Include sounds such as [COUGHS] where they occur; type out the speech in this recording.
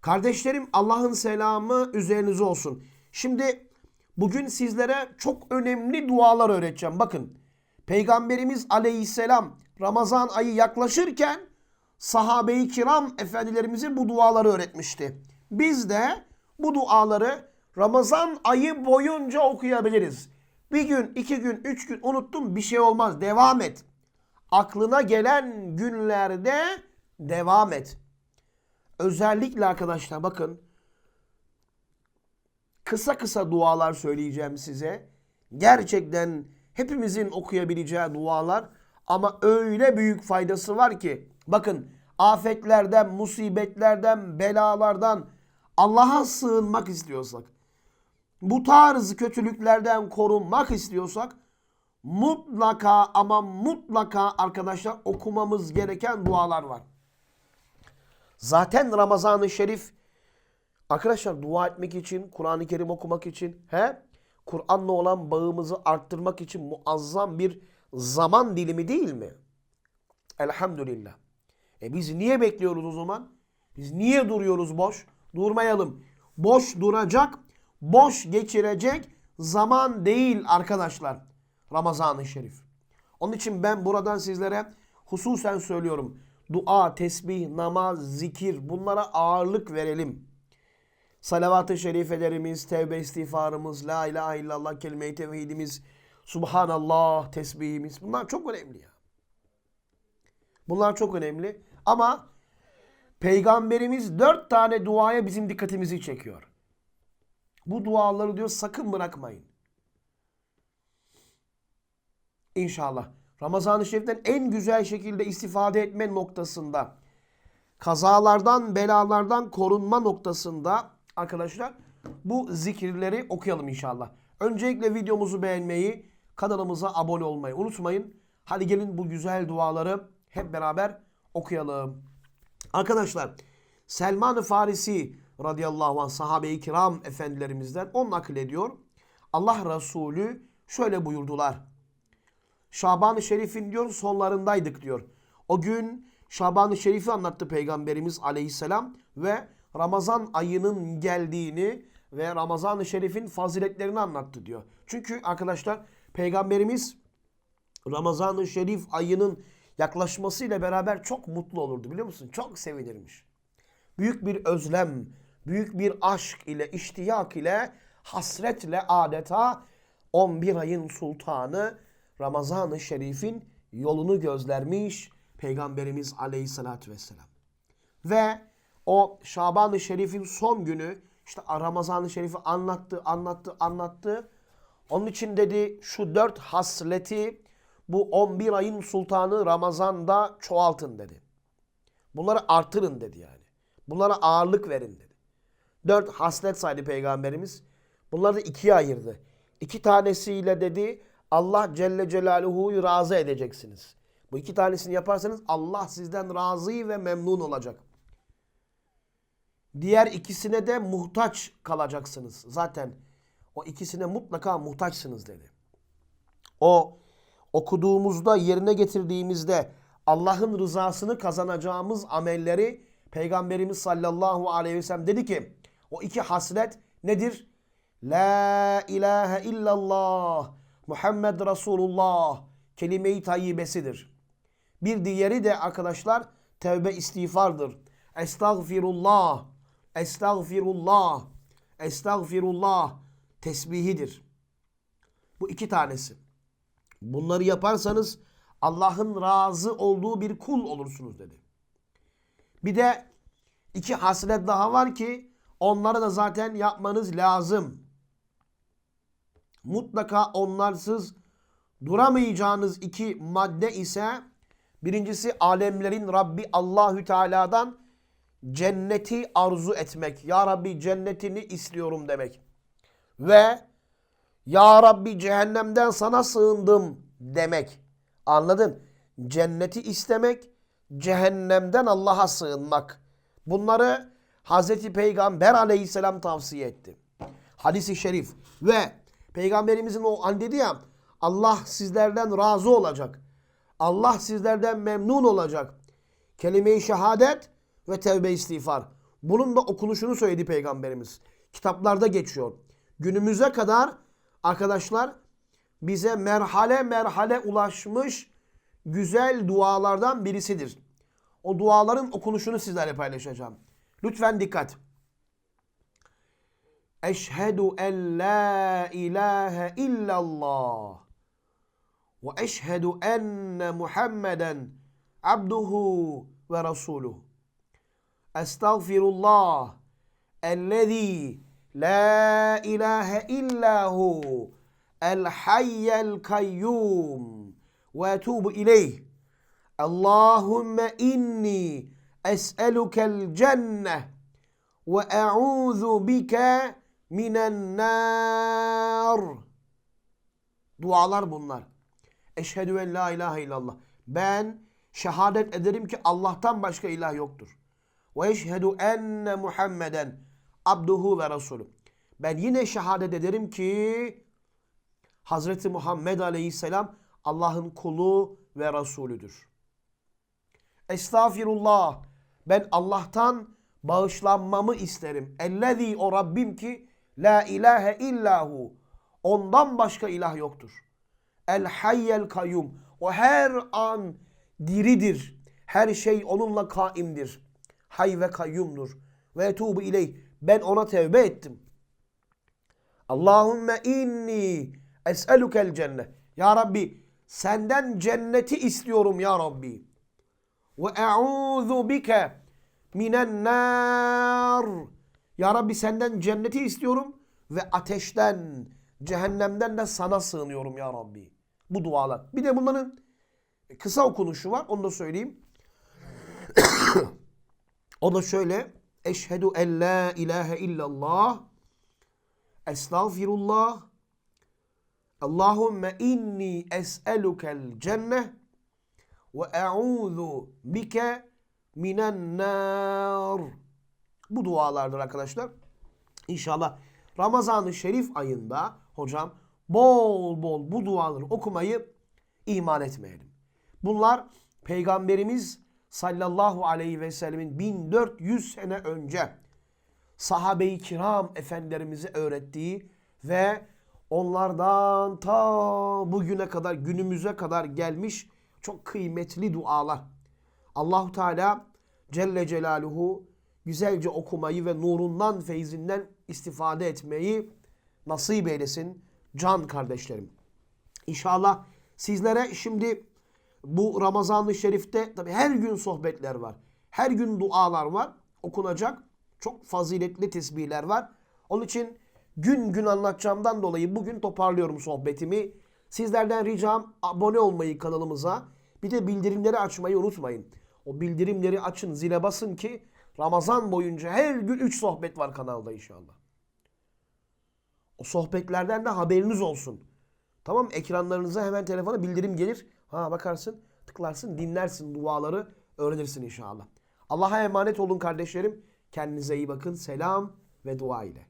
Kardeşlerim Allah'ın selamı üzerinize olsun. Şimdi bugün sizlere çok önemli dualar öğreteceğim. Bakın Peygamberimiz aleyhisselam Ramazan ayı yaklaşırken sahabe-i kiram efendilerimize bu duaları öğretmişti. Biz de bu duaları Ramazan ayı boyunca okuyabiliriz. Bir gün, iki gün, üç gün unuttum bir şey olmaz. Devam et. Aklına gelen günlerde devam et. Özellikle arkadaşlar bakın kısa kısa dualar söyleyeceğim size. Gerçekten hepimizin okuyabileceği dualar ama öyle büyük faydası var ki bakın afetlerden, musibetlerden, belalardan Allah'a sığınmak istiyorsak, bu tarz kötülüklerden korunmak istiyorsak mutlaka ama mutlaka arkadaşlar okumamız gereken dualar var. Zaten Ramazan-ı Şerif arkadaşlar dua etmek için, Kur'an-ı Kerim okumak için, he? Kur'an'la olan bağımızı arttırmak için muazzam bir zaman dilimi değil mi? Elhamdülillah. E biz niye bekliyoruz o zaman? Biz niye duruyoruz boş? Durmayalım. Boş duracak, boş geçirecek zaman değil arkadaşlar. Ramazan-ı Şerif. Onun için ben buradan sizlere hususen söylüyorum. Dua, tesbih, namaz, zikir bunlara ağırlık verelim. Salavat-ı şerifelerimiz, tevbe istiğfarımız, la ilahe illallah kelime-i tevhidimiz, subhanallah tesbihimiz bunlar çok önemli ya. Bunlar çok önemli ama Peygamberimiz dört tane duaya bizim dikkatimizi çekiyor. Bu duaları diyor sakın bırakmayın. İnşallah. Ramazan-ı Şerif'ten en güzel şekilde istifade etme noktasında, kazalardan, belalardan korunma noktasında arkadaşlar bu zikirleri okuyalım inşallah. Öncelikle videomuzu beğenmeyi, kanalımıza abone olmayı unutmayın. Hadi gelin bu güzel duaları hep beraber okuyalım. Arkadaşlar Selman-ı Farisi radıyallahu anh sahabe-i kiram efendilerimizden on naklediyor. Allah Resulü şöyle buyurdular. Şaban-ı Şerif'in diyor sonlarındaydık diyor. O gün Şaban-ı Şerif'i anlattı Peygamberimiz aleyhisselam ve Ramazan ayının geldiğini ve Ramazan-ı Şerif'in faziletlerini anlattı diyor. Çünkü arkadaşlar Peygamberimiz Ramazan-ı Şerif ayının yaklaşmasıyla beraber çok mutlu olurdu biliyor musun? Çok sevinirmiş. Büyük bir özlem, büyük bir aşk ile, iştiyak ile, hasretle adeta 11 ayın sultanı Ramazan-ı Şerif'in yolunu gözlermiş Peygamberimiz Aleyhisselatü Vesselam. Ve o Şaban-ı Şerif'in son günü işte Ramazan-ı Şerif'i anlattı, anlattı, anlattı. Onun için dedi şu dört hasleti bu 11 ayın sultanı Ramazan'da çoğaltın dedi. Bunları artırın dedi yani. Bunlara ağırlık verin dedi. Dört haslet saydı Peygamberimiz. Bunları da ikiye ayırdı. İki tanesiyle dedi Allah Celle Celaluhu'yu razı edeceksiniz. Bu iki tanesini yaparsanız Allah sizden razı ve memnun olacak. Diğer ikisine de muhtaç kalacaksınız. Zaten o ikisine mutlaka muhtaçsınız dedi. O okuduğumuzda yerine getirdiğimizde Allah'ın rızasını kazanacağımız amelleri Peygamberimiz sallallahu aleyhi ve sellem dedi ki o iki haslet nedir? La ilahe illallah Muhammed Resulullah kelime-i tayyibesidir. Bir diğeri de arkadaşlar tevbe istiğfardır. Estağfirullah, estağfirullah, estağfirullah tesbihidir. Bu iki tanesi. Bunları yaparsanız Allah'ın razı olduğu bir kul olursunuz dedi. Bir de iki haslet daha var ki onları da zaten yapmanız lazım. Mutlaka onlarsız duramayacağınız iki madde ise birincisi alemlerin Rabbi Allahü Teala'dan cenneti arzu etmek. Ya Rabbi cennetini istiyorum demek. Ve Ya Rabbi cehennemden sana sığındım demek. Anladın? Cenneti istemek, cehennemden Allah'a sığınmak. Bunları Hazreti Peygamber aleyhisselam tavsiye etti. Hadis-i şerif ve Peygamberimizin o an dedi ya Allah sizlerden razı olacak. Allah sizlerden memnun olacak. Kelime-i şehadet ve tevbe istiğfar. Bunun da okunuşunu söyledi Peygamberimiz. Kitaplarda geçiyor. Günümüze kadar arkadaşlar bize merhale merhale ulaşmış güzel dualardan birisidir. O duaların okunuşunu sizlerle paylaşacağım. Lütfen dikkat. Eşhedü en la ilahe illallah ve eşhedü enne Muhammeden abduhu ve rasuluhu. Estağfirullah ellezî la ilahe illahu el hayyel kayyum ve etubu ileyh. Allahümme inni es'elukel cenneh ve e'udhu bike minen nar. Dualar bunlar. Eşhedü en la ilahe illallah. Ben şehadet ederim ki Allah'tan başka ilah yoktur. Ve eşhedü enne Muhammeden abduhu ve resulü. Ben yine şehadet ederim ki Hazreti Muhammed Aleyhisselam Allah'ın kulu ve Resulüdür. Estağfirullah. Ben Allah'tan bağışlanmamı isterim. Ellezî o Rabbim ki la ilahe illahu. Ondan başka ilah yoktur. El hayyel kayyum. O her an diridir. Her şey onunla kaimdir. Hay ve kayyumdur. Ve etubu ileyh. Ben ona tevbe ettim. Allahümme inni es'elukel cennet. Ya Rabbi senden cenneti istiyorum ya Rabbi. Ve e'udhu bike minen nar. Ya Rabbi senden cenneti istiyorum ve ateşten, cehennemden de sana sığınıyorum ya Rabbi. Bu dualar. Bir de bunların kısa okunuşu var. Onu da söyleyeyim. [COUGHS] o da şöyle. Eşhedü en la ilahe illallah. Estağfirullah. Allahümme inni es'elukel cenneh ve e'udhu bike minen nar. Bu dualardır arkadaşlar. İnşallah Ramazan-ı Şerif ayında hocam bol bol bu duaları okumayı iman etmeyelim. Bunlar Peygamberimiz sallallahu aleyhi ve sellemin 1400 sene önce sahabe-i kiram efendilerimize öğrettiği ve onlardan ta bugüne kadar günümüze kadar gelmiş çok kıymetli dualar. Allahu Teala Celle Celaluhu güzelce okumayı ve nurundan, feyzinden istifade etmeyi nasip eylesin can kardeşlerim. İnşallah sizlere şimdi bu Ramazan-ı Şerif'te tabi her gün sohbetler var. Her gün dualar var. Okunacak çok faziletli tesbihler var. Onun için gün gün anlatacağımdan dolayı bugün toparlıyorum sohbetimi. Sizlerden ricam abone olmayı kanalımıza. Bir de bildirimleri açmayı unutmayın. O bildirimleri açın, zile basın ki Ramazan boyunca her gün 3 sohbet var kanalda inşallah. O sohbetlerden de haberiniz olsun. Tamam ekranlarınıza hemen telefona bildirim gelir. Ha bakarsın, tıklarsın, dinlersin duaları, öğrenirsin inşallah. Allah'a emanet olun kardeşlerim. Kendinize iyi bakın. Selam ve dua ile.